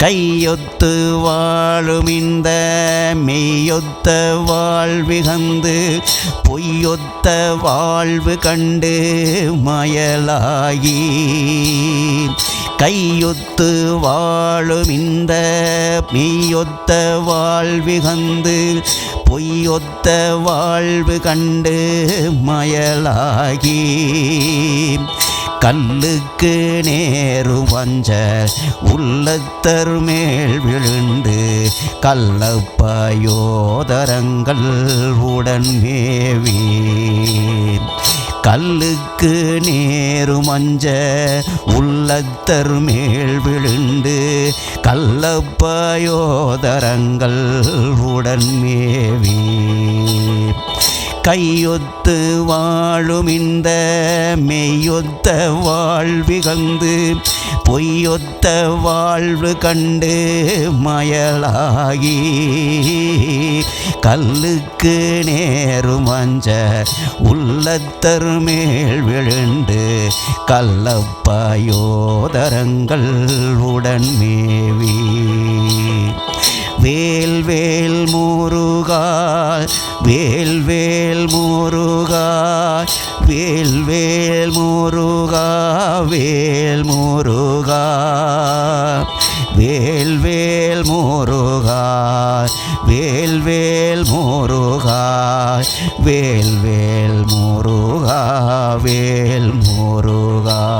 கையொத்து வாழும் இந்த மெய்யொத்த வாழ்விகந்து பொய்யொத்த வாழ்வு கண்டு மயலாகி கையொத்து வாழும் இந்த மெய்யொத்த வாழ்விகந்து பொய்யொத்த வாழ்வு கண்டு மயலாகி கல்லுக்கு நேரு வஞ்ச உள்ளத்தர் மேல் விழுந்து கள்ளப்பயோதரங்கள் உடன் மேவி கல்லுக்கு நேரு மஞ்ச உள்ளத்தர் மேல் விழுந்து கள்ளப்பயோதரங்கள் உடன் மேவி கையொத்து வாழும் இந்த மெய்யொத்த வாழ்விகந்து பொய்யொத்த வாழ்வு கண்டு மயலாகி கல்லுக்கு நேரும் அஞ்ச உள்ளத்தர் மேல் விழுண்டு கள்ளப்பயோதரங்கள் உடன் மேவி. வேல் வேல் முருகாய் வேல் வேல் முருகாய் வேல் வேல் முருகா வேல் முருகா வேல் வேல் முருகாய் வேல் வேல் முருகாய் வேல் வேல் முருகா வேல் முருகா.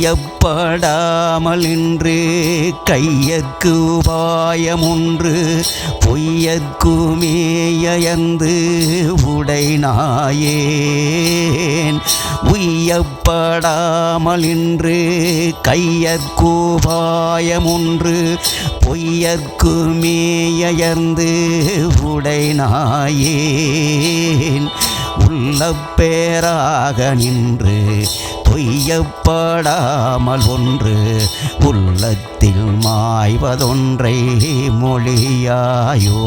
உய்யப்படாமல் இன்று கையற்கு உபாயம் ஒன்று மேயந்து உடை நாயேன் உய்யப்படாமல் இன்று கையற்கு உபாயம் மேயந்து உடை நாயேன் உள்ள நின்று பொய்யப்படாமல் ஒன்று உள்ளத்தில் மாய்வதொன்றை மொழியாயோ.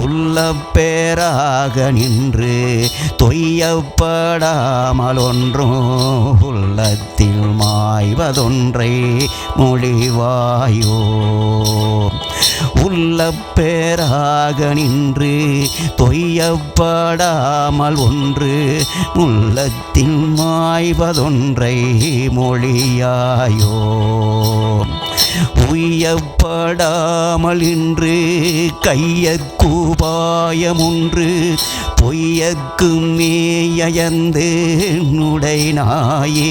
உள்ளப்பேராக நின்று தொய்யப்படாமல் ஒன்றும் உள்ளத்தில் மாய்வதொன்றை மொழிவாயோ. சொல்ல பேராக நின்று தொய்யப்படாமல் ஒன்று உள்ளத்தில் மாய்வதொன்றை மொழியாயோ. உய்யப்படாமல் இன்று கையக்கூபாயமொன்று பொய்யக்கு மேயந்து நுடை நாயேன்.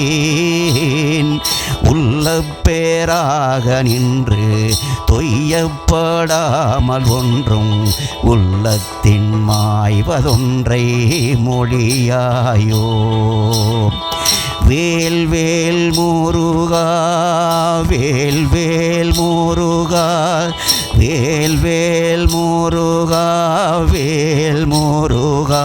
உள்ள பேராக நின்று தொய்யப்படாமல் ஒன்றும் உள்ளத்தின் மாய்வதொன்றை மொழியாயோ. வேல் வேல் முருகா வேல் வேல் முருகா வேல் வேல் முருகா வேல் முருகா.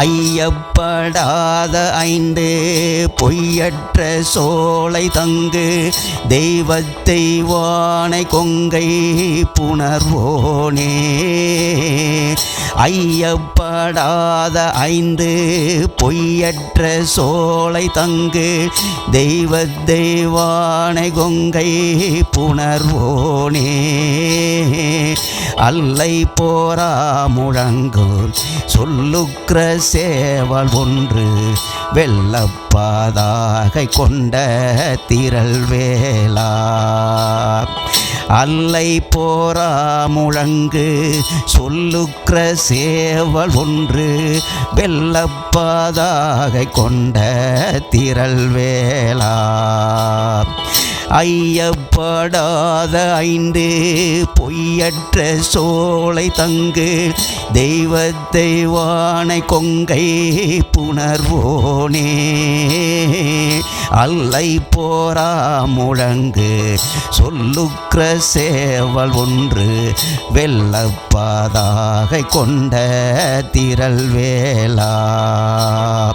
ஐயப்படாத ஐந்து பொய்யற்ற சோலை தங்கு தெய்வத்தை வானை கொங்கை புணர்வோனே. ஐயப்படாத ஐந்து பொய்யற்ற சோலை தங்கு தெய்வ தெய்வானை கொங்கை புணர்வோனே. அல்லை போரா முழங்கும் சொல்லுக்கிற சேவல் ஒன்று வெள்ளப்பாதாக கொண்ட திரள் வேளா அல்லை போரா முழங்கு சொல்லுக்கிற சேவல் ஒன்று வெள்ளப்பாதாக கொண்ட திரள் வேளா. ஐயப்படாத ஐந்து பொய்யற்ற சோலை தங்கு தெய்வ தெய்வானை கொங்கை புணர்வோனே. அல்லை போரா முழங்கு சொல்லுக்கிற சேவல் ஒன்று வெள்ளப்பாதாக கொண்ட திரள் வேளா.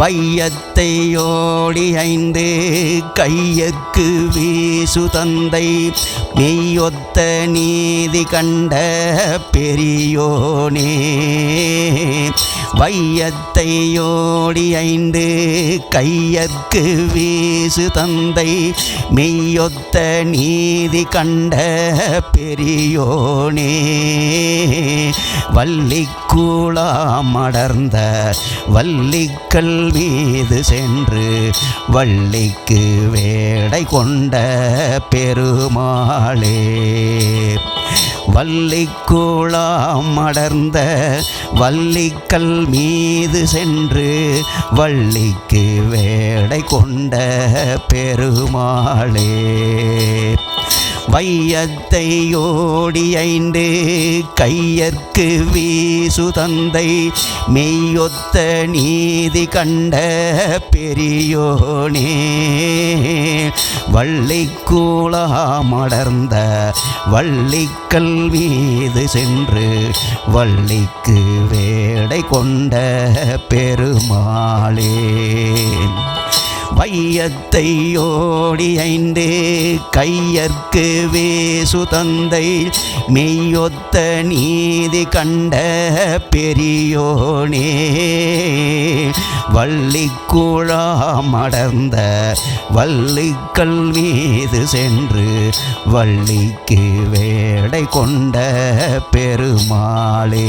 வையத்தை ஓடி ஐந்து கையக்கு வீசு தந்தை. மெய்யொத்த நீதி கண்ட பெரியோனே. வையத்தையோடி ஐந்து கையற்கு வீசு தந்தை மெய்யொத்த நீதி கண்ட பெரியோனே. வள்ளிக்கூளாம் அடர்ந்த வள்ளிக்கல் மீது சென்று வள்ளிக்கு வேடை கொண்ட பெருமாளே. வள்ளிக்கூளாம் அடர்ந்த வள்ளிக்கல் மீது சென்று வள்ளிக்கு வேடை கொண்ட பெருமாளே. வையத்தை ஓடி ஐந்து கையற்கு வீசு தந்தை மெய்யொத்த நீதி கண்ட பெரியோனே. வள்ளிக்கூளாமடர்ந்த வள்ளிக்கல் மீது சென்று வள்ளிக்கு வேடை கொண்ட பெருமாளே. வையத்தை ஓடியைந்து கையற்கு வேசு தந்தை மெய்யொத்த நீதி கண்ட பெரியோனே. வள்ளிக்குழாமடர்ந்த வள்ளிக்கல் மீது சென்று வள்ளிக்கு வேடை கொண்ட பெருமாளே.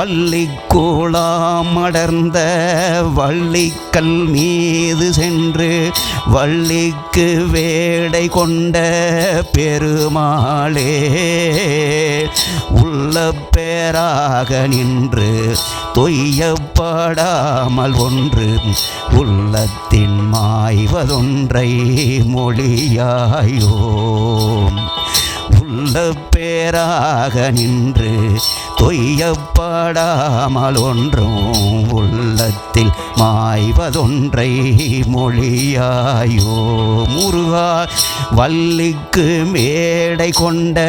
வள்ளி கோளாமடர்ந்த வள்ளிக்கல் மீது சென்று வள்ளிக்கு வேடை கொண்ட பெருமாளே உள்ள பேராக நின்று தொய்யப்படாமல் ஒன்று உள்ளத்தின் மாய்வதொன்றை மொழியாயோ உள்ள பேராக நின்று தொய்யப்படாமல் ஒன்றும் உள்ளத்தில் மாய்வதொன்றை மொழியாயோ. முருகா வள்ளிக்கு மேடை கொண்ட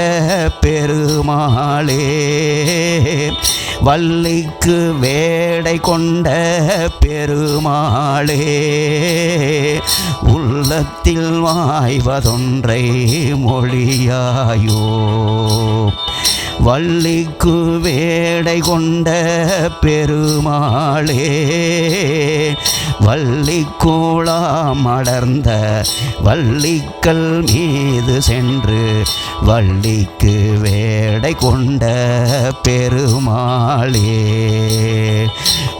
பெருமாளே. வள்ளிக்கு வேடை கொண்ட பெருமாளே. உள்ளத்தில் வாய்வதொன்றை மொழியாயோ. வள்ளிக்கு வேடை கொண்ட பெருமாளே வள்ளிக்கோளாம் அடர்ந்த வள்ளிக்கல் மீது சென்று வள்ளிக்கு வேடை கொண்ட பெருமாளே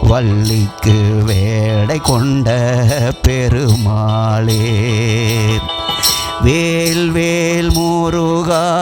வள்ளிக்கு வேடை கொண்ட பெருமாளே. வேல் வேல் முருகா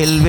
வேல்